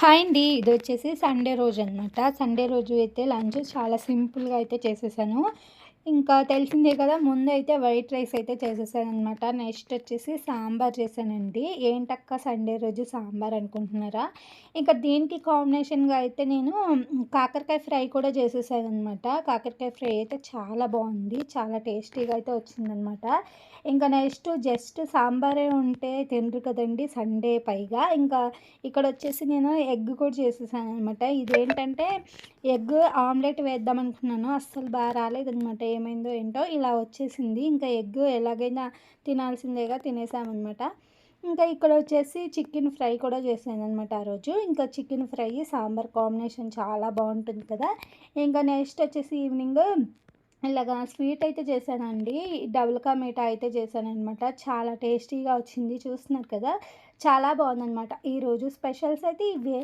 Hi అండి ఇది వచ్చేసి సండే రోజు అనమాట సండే రోజు అయితే లంచ్ చాలా సింపుల్గా అయితే చేసేసాను. ఇంకా తెలిసిందే కదా ముందు అయితే వైట్ రైస్ అయితే చేసేసానమాట నెక్స్ట్ వచ్చేసి సాంబార్ చేశానండి. ఏంటక్క సండే రోజు సాంబార్ అనుకుంటున్నారా? ఇంకా దీనికి కాంబినేషన్గా అయితే నేను కాకరకాయ ఫ్రై కూడా చేసేసానమాట కాకరకాయ ఫ్రై అయితే చాలా బాగుంది చాలా టేస్టీగా అయితే వచ్చిందనమాట ఇంకా నెక్స్ట్ జస్ట్ సాంబారే ఉంటే తినరు కదండి సండే పైగా. ఇంకా ఇక్కడ వచ్చేసి నేను ఎగ్ కూడా చేసేసాను అనమాట ఇదేంటంటే ఎగ్ ఆమ్లెట్ వేద్దాం అనుకున్నాను అస్సలు బాగా రాలేదనమాట ఏమైందో ఏంటో ఇలా వచ్చేసింది. ఇంకా ఎగ్ ఎలాగైనా తినాల్సిందేగా తినేసామన్నమాట. ఇంకా ఇక్కడ వచ్చేసి చికెన్ ఫ్రై కూడా చేసాను అనమాట ఆ రోజు. ఇంకా చికెన్ ఫ్రై సాంబార్ కాంబినేషన్ చాలా బాగుంటుంది కదా. ఇంకా నెక్స్ట్ వచ్చేసి ఈవినింగ్ ఇలాగా స్వీట్ అయితే చేశానండి. డబుల్ కా మీఠా అయితే చేశానమాట చాలా టేస్టీగా వచ్చింది. చూస్తున్నారు కదా? చాలా బాగుందనమాట ఈరోజు స్పెషల్స్ అయితే ఇవే.